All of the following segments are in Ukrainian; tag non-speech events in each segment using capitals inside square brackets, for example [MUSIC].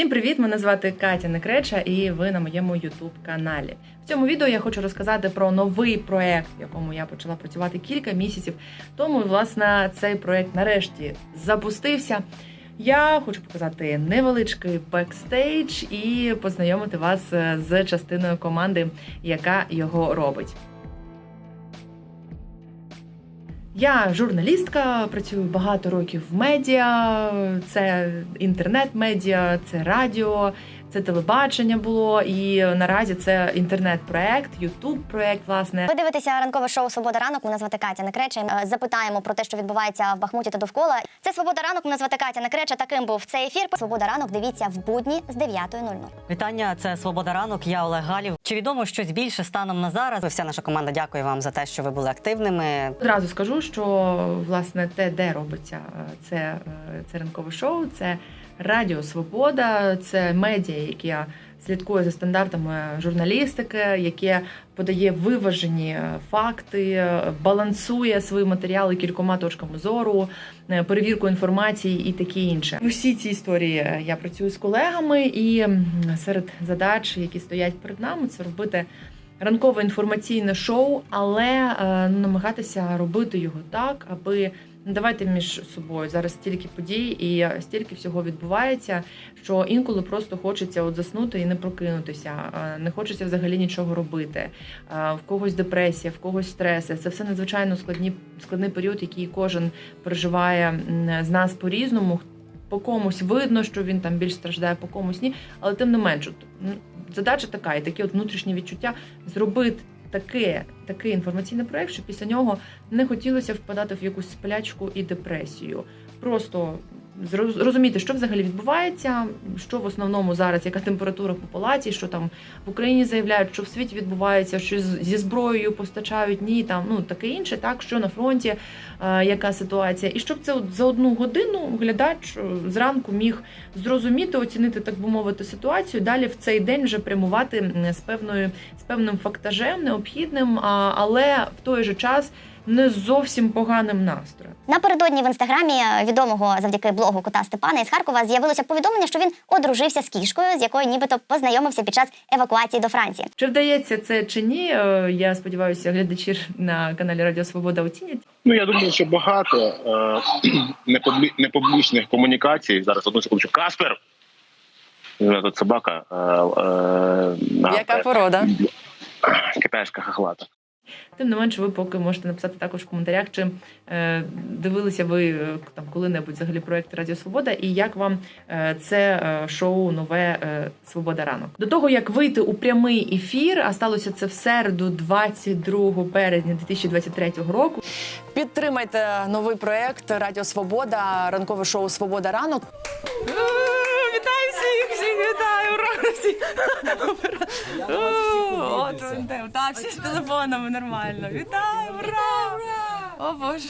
Всім привіт! Мене звати Катя Некреча, і ви на моєму youtube каналі. В цьому відео я хочу розказати про новий проект, в якому я почала працювати кілька місяців тому. Власне, цей проект нарешті запустився. Я хочу показати невеличкий бекстейдж і познайомити вас е, з частиною команди, яка його робить. Я журналістка, працюю багато років в медіа. Це інтернет-медіа, це радіо, це телебачення було. І наразі це інтернет-проект, ютуб-проект. Власне, Ви дивитеся ранкове шоу Свобода ранок. Мене звати Катя Некреча. Е, Запитаємо про те, що відбувається в Бахмуті та довкола. Це Свобода ранок. Мене звати Катя Некреча. Таким був цей ефір. Свобода ранок. Дивіться в будні з 9.00. Вітання, це Свобода ранок. Я Олег Галів. Чи відомо щось більше станом на зараз? Вся наша команда дякує вам за те, що ви були активними. одразу скажу, що власне те, де робиться е, це, е, це ранкове шоу, це Радіо Свобода, це медіа, яке слідкує за стандартами журналістики, яке подає виважені е, факти, е, балансує свої матеріали кількома точками зору, е, перевірку інформації і таке інше. Усі ці історії я працюю з колегами, і серед задач, які стоять перед нами, це робити ранкове інформаційне шоу, але е, намагатися робити його так, аби давайте між собою зараз стільки подій і стільки всього відбувається, що інколи просто хочеться от заснути і не прокинутися. е, Не хочеться взагалі нічого робити. Е, В когось депресія, в когось стреси. Це все надзвичайно складні складний період, який кожен переживає з нас по-різному. По комусь видно, що він там більш страждає, по комусь ні. Але тим не менш, задача така, і такі от внутрішні відчуття зробити таке, такий інформаційний проект, що після нього не хотілося впадати в якусь сплячку і депресію. Просто розуміти, що взагалі відбувається, що в основному зараз, яка температура по палаті, що там в Україні заявляють, що в світі відбувається, що зі зброєю постачають, ні, там ну таке інше, так що на фронті е, яка ситуація, і щоб це за одну годину глядач е, зранку міг зрозуміти, оцінити, так би мовити, ситуацію. Далі в цей день вже прямувати з певною з певним фактажем, необхідним, а, але в той же час не зовсім поганим настроєм. Напередодні в інстаграмі е, відомого завдяки блогу кота Степана із Харкова з'явилося повідомлення, що він одружився з кішкою, з якою нібито познайомився під час евакуації до Франції. Чи вдається це чи ні? е, Я сподіваюся, глядачі на каналі Радіо Свобода оцінять. Ну я думаю, що багато е, [CLEARS THROAT] непублі- непублічних комунікацій. Зараз одну секунду. Каспер. Е, Тут собака. Е, е, на- Яка порода? Китайська хахлата. Тим не менше, ви поки можете написати також в коментарях, чи е, дивилися ви е, там коли-небудь взагалі проект Радіо Свобода, і як вам е, це е, шоу нове е, Свобода ранок. До того як вийти у прямий ефір, а сталося це в середу, 22 березня 2023 року. Підтримайте новий проект Радіо Свобода, ранкове шоу Свобода ранок. Всіх! Вітаю! От, так, всі з телефонами нормально. Вітаю! Ура! О Боже!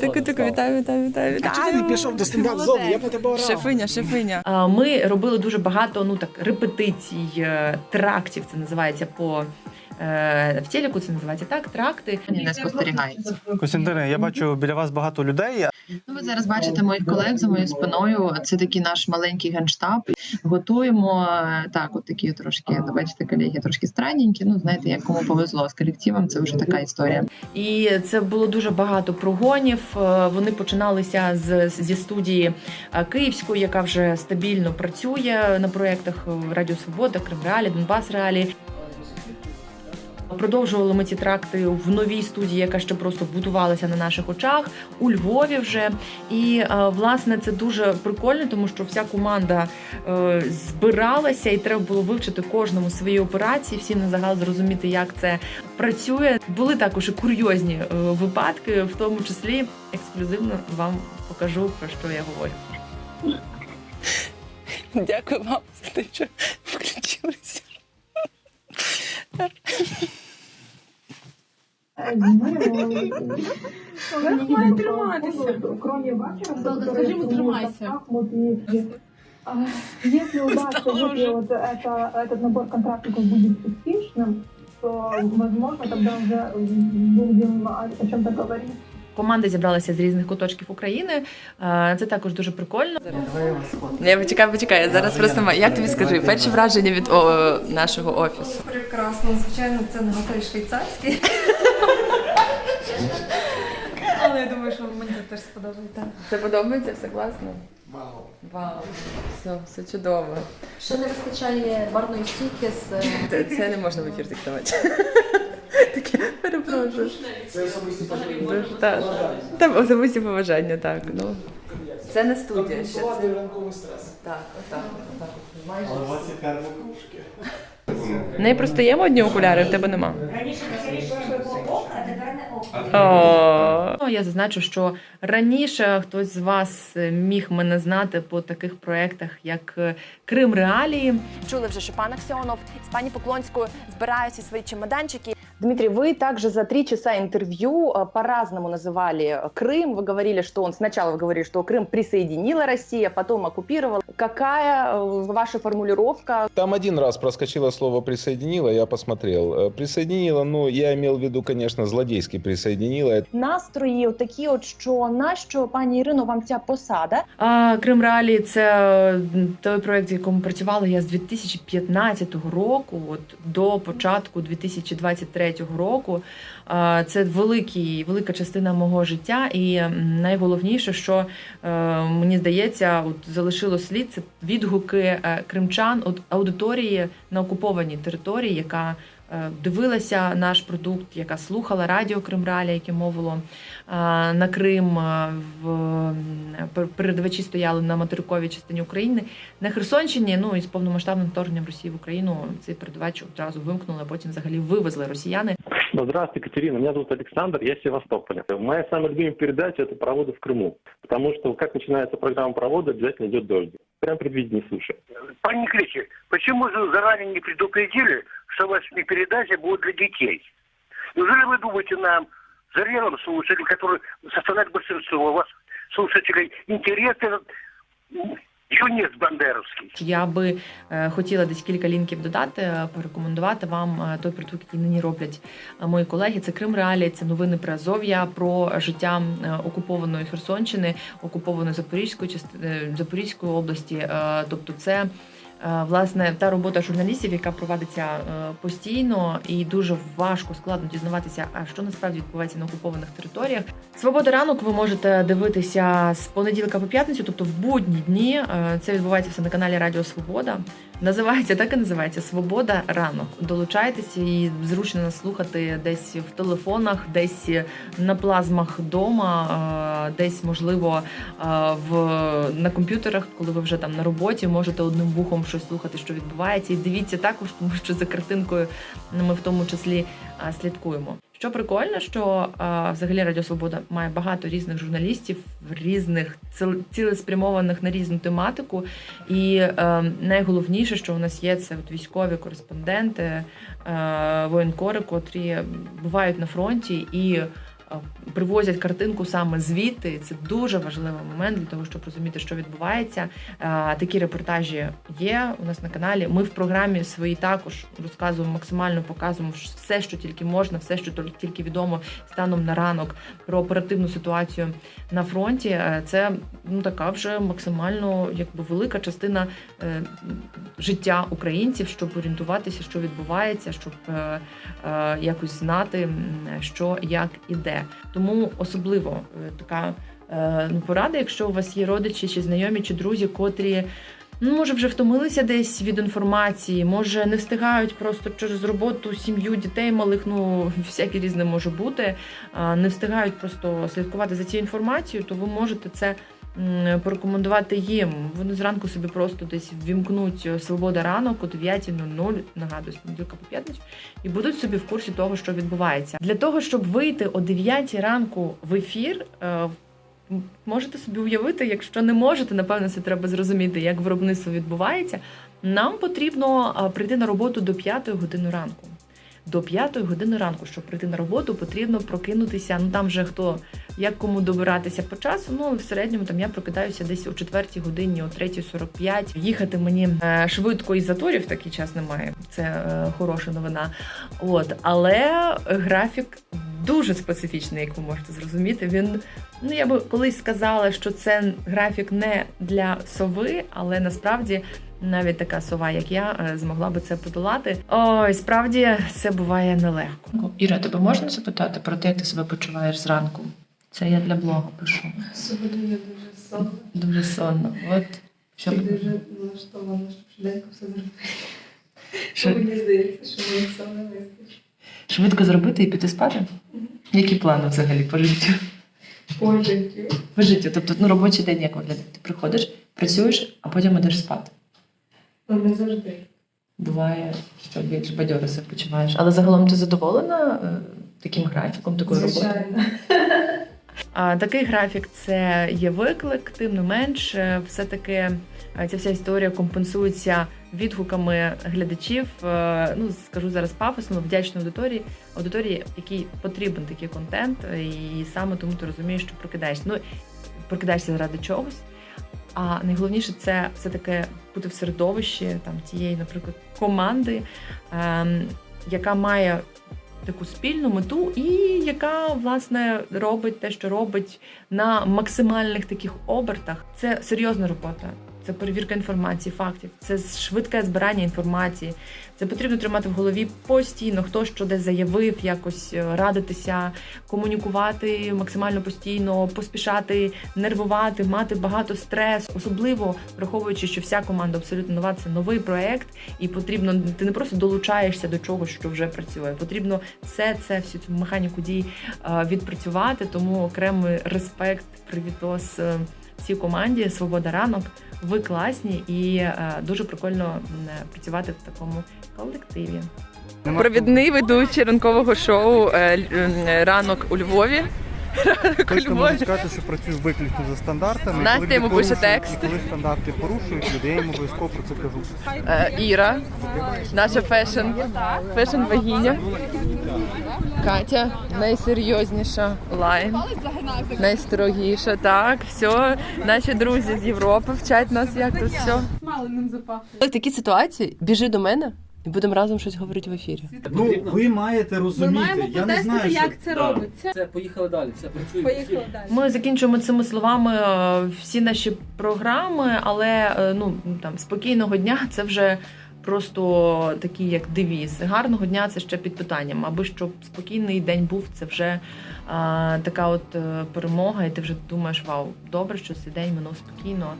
Тику, тику, вітаю, вітаю, вітаю, вітаю. Чого ти не пішов до стендап-зони? Я б на тебе орав. Шефиня, шефиня. Ми робили дуже багато ну так репетицій, е, трактів. Це називається по е, в телеку. Це називається так. Тракти не спостерігається. Костянтине, я бачу біля вас багато людей. Ну, ви зараз бачите моїх колег за моєю спиною. Це такий наш маленький генштаб. Готуємо е, так, от такі трошки, бачите, колеги трошки странненькі. Ну знаєте, як кому повезло з колективом. Це вже така історія. І це було дуже багато прогонів. Е, Вони починалися з зі студії е, Київської, яка вже стабільно працює на проєктах Радіо Свобода, Крим Реалі, Донбас Реалі. Продовжували ми ці тракти в новій студії, яка ще просто будувалася на наших очах у Львові вже. І е, власне це дуже прикольно, тому що вся команда е, збиралася, і треба було вивчити кожному свої операції, всі на загал зрозуміти, як це працює. Були також і курйозні е, випадки, в тому числі ексклюзивно вам покажу про що я говорю. Дякую вам за те, що включилися. Має триматися. Кроме вашего, скажи ему, тримайся. А, Если удастся, если вот это, этот набор контрактников будет успешным, то, возможно, тогда уже будем о, о чем-то говорить Команди зібралися з різних куточків України. Е, Це також дуже прикольно. Я почекай, почекай. Я зараз просто як тобі скажи, перші враження від о, нашого офісу. Прекрасно, звичайно, це не готель швейцарський. Але я думаю, що мені це теж сподобається. Це подобається, все класно. Вау. Вау. Все, все чудово. Ще не вистачає барної стійки з Це, це не можна в ефір диктувати. Таке перепрошую. Це особисті Дуже, так. Там особисті побажання, так. Ну. Це не студія. Ще це. ранковий стрес. Так, отак, отак. Майже. Не простаємо одні окуляри, в тебе нема. О, Ну, Я зазначу, що раніше хтось з вас міг мене знати по таких проєктах, як е, Крим Реалії. Чули вже, що пан Аксьонов з пані Поклонською збирають свої чемоданчики. Дмитрий, вы также за три часа интервью э, по-разному называли э, Крым. Вы говорили, что он сначала вы говорили, что Крым присоединила Россия, потом оккупировала. Какая э, ваша формулировка? Там один раз проскочило слово «присоединила», я посмотрел. Э, Присоединила, ну, я имел в виду, конечно, злодейски присоединила. Настрої такі, от що нащо пані Ірино вам ця посада? А Крим Реалії це е, той проєкт, в якому працювала я з 2015 року, от до початку 2023 року. Це великий, велика частина мого життя, і найголовніше, що е, мені здається, от залишило слід це відгуки е, кримчан от аудиторії на окупованій території, яка дивилася наш продукт, яка слухала радіо Кримраля, яке мовило е, на Крим. е, В м, пер- передавачі стояли на материковій частині України. На Херсонщині, ну і з повномасштабним вторгненням Росії в Україну цей передавач одразу вимкнули, а потім взагалі вивезли росіяни. Ну, Здравствуйте, Екатерина. Меня зовут Александр, я с Севастополя. Моя самая любимая передача – это «Проводы в Крыму». Потому что, как начинается программа «Проводы», обязательно идет дождь. Прям предвидение суши. Пане Николаевич, почему же заранее не предупредили, что ваша передача будет для детей? Неужели вы думаете нам, зрелым слушателям, которые составляют большинство у вас слушателей, интересы м, Бандеровський. Я би е, хотіла десь кілька лінків додати, е, порекомендувати вам е, той продукт, який нині роблять е, мої колеги. Це Крим Реалії, це новини про Азов'я, про життя окупованої Херсонщини, окупованої Запорізької частини Запорізької області. Е, Тобто, це. Е, Власне, та робота журналістів, яка проводиться е, постійно, і дуже важко складно дізнаватися, а що насправді відбувається на окупованих територіях. Свобода ранок ви можете дивитися з понеділка по п'ятницю, тобто в будні дні. Е, Це відбувається все на каналі Радіо Свобода. Називається так і називається Свобода ранок. Долучайтеся і зручно нас слухати десь в телефонах, десь на плазмах вдома, десь можливо в на комп'ютерах, коли ви вже там на роботі, можете одним вухом щось слухати, що відбувається. І дивіться також, тому що за картинкою ми в тому числі слідкуємо. Що прикольно, що взагалі Радіо Свобода має багато різних журналістів, різних ціл- цілеспрямованих на різну тематику. І е, найголовніше, що у нас є, це от військові кореспонденти, е, воєнкори, котрі бувають на фронті і привозять картинку саме звідти. Це дуже важливий момент для того, щоб розуміти, що відбувається. Е, Такі репортажі є у нас на каналі. Ми в програмі своїй також розказуємо максимально, показуємо все, що тільки можна, все, що тільки- відомо станом на ранок про оперативну ситуацію на фронті. Е, Це ну така вже максимально якби велика частина е, життя українців, щоб орієнтуватися, що відбувається, щоб е, е, якось знати, що як іде. Тому особливо е, така е, ну, порада, якщо у вас є родичі чи знайомі, чи друзі, котрі. Ну, може, вже втомилися десь від інформації, може не встигають просто через роботу, сім'ю, дітей малих, ну всяке різне може бути. Не встигають просто слідкувати за цією інформацією, то ви можете це порекомендувати їм. Вони зранку собі просто десь ввімкнуть свобода ранок о 9.00, нагадую, з понеділка по п'ятницю, і будуть собі в курсі того, що відбувається. Для того, щоб вийти о 9 ранку в ефір. е, Можете собі уявити, якщо не можете, напевно, це треба зрозуміти, як виробництво відбувається. Нам потрібно прийти на роботу до 5 години ранку. До 5 години ранку, щоб прийти на роботу, потрібно прокинутися. Ну там вже хто як кому добиратися по часу. Ну в середньому там я прокидаюся десь о 4 годині, о 3.45. Їхати мені е, швидко із заторів такий час немає. Це е, хороша новина. От, але графік дуже специфічний, як ви можете зрозуміти. Він, ну я би колись сказала, що це графік не для сови, але насправді навіть така сова, як я, е, змогла би це подолати. Ой, справді це буває нелегко. Іра, тебе можна запитати про те, як ти себе почуваєш зранку? Це я для блогу пишу. Сьогодні я дуже сонна. Дуже сонно. От що І дуже налаштована, щоб швиденько все зробити. Що? Мені здається, що мені все не вистачить. швидко зробити і піти спати? Які плани взагалі по життю? По життю. По життю. Тобто, ну робочий день як виглядає? Ти приходиш, працюєш, а потім йдеш спати. Ну, не завжди. Буває, що більш бадьоро себе почуваєш. Але загалом ти задоволена е, таким графіком, такою роботою? Звичайно. А, такий графік це є виклик, тим не менш, е, все-таки е, ця вся історія компенсується відгуками глядачів. Ну скажу зараз пафосно, вдячної аудиторії, аудиторії, якій потрібен такий контент, і саме тому ти розумієш, що прокидаєшся. Ну прокидаєшся заради чогось. А найголовніше це все таки бути в середовищі там тієї, наприклад, команди, ем, яка має таку спільну мету, і яка власне робить те, що робить на максимальних таких обертах. Це серйозна робота. Це перевірка інформації, фактів, це швидке збирання інформації. Це потрібно тримати в голові постійно, хто що десь заявив, якось е, радитися, комунікувати максимально постійно, поспішати, нервувати, мати багато стресу, особливо враховуючи, що вся команда абсолютно нова, це новий проект, і потрібно ти не просто долучаєшся до чогось, що вже працює. Потрібно все це, всю цю механіку дій е, відпрацювати. Тому окремий респект, привітос е, всій команді Свобода ранок. Ви класні і е, дуже прикольно працювати в такому колективі. Провідний ведучий ранкового шоу е, е, ранок у Львові. Точно можу сказати, що працюю виключно за стандартами. Настя йому пише текст. І коли стандарти порушують, люди, я їм обов'язково про це кажу. Е, Іра, наша фешн, фешн богиня. Катя найсерйозніша лайн, найстрогіша. Так, все. Наші друзі з Європи вчать нас, як тут все. Смаленим запахло. В такій ситуації біжи до мене і будемо разом щось говорити в ефірі. Ну, ви маєте розуміти. Ми маємо Я не знаю, як це робиться. Це поїхали далі, все працює. Поїхали далі. Ми закінчуємо цими словами е, всі наші програми, але е, ну там спокійного дня це вже просто такий як девіз. Гарного дня це ще під питанням. Аби щоб спокійний день був, це вже е, така от е, перемога, і ти вже думаєш, вау, добре, що цей день минув спокійно.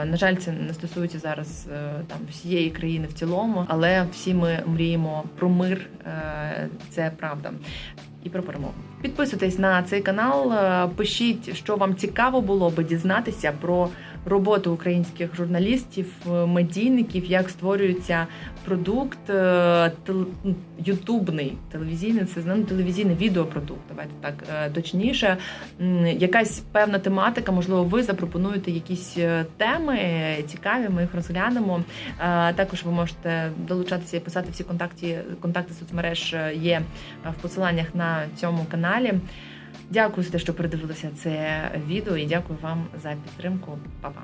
Е, на жаль, це не стосується зараз там всієї країни в цілому, але всі ми мріємо про мир. Це правда. І про перемогу. Підписуйтесь на цей канал, пишіть, що вам цікаво було би дізнатися про роботу українських журналістів, е, медійників, як створюється продукт е, ну, ютубний, телевізійний, це ну, телевізійний відеопродукт. Давайте так е, точніше. Якась певна тематика, можливо, ви запропонуєте якісь теми цікаві. Ми їх розглянемо. Також ви можете долучатися і писати всі контакти, контакти соцмереж є в посиланнях на цьому каналі. Дякую за те, що передивилися це відео, і дякую вам за підтримку. Па-па.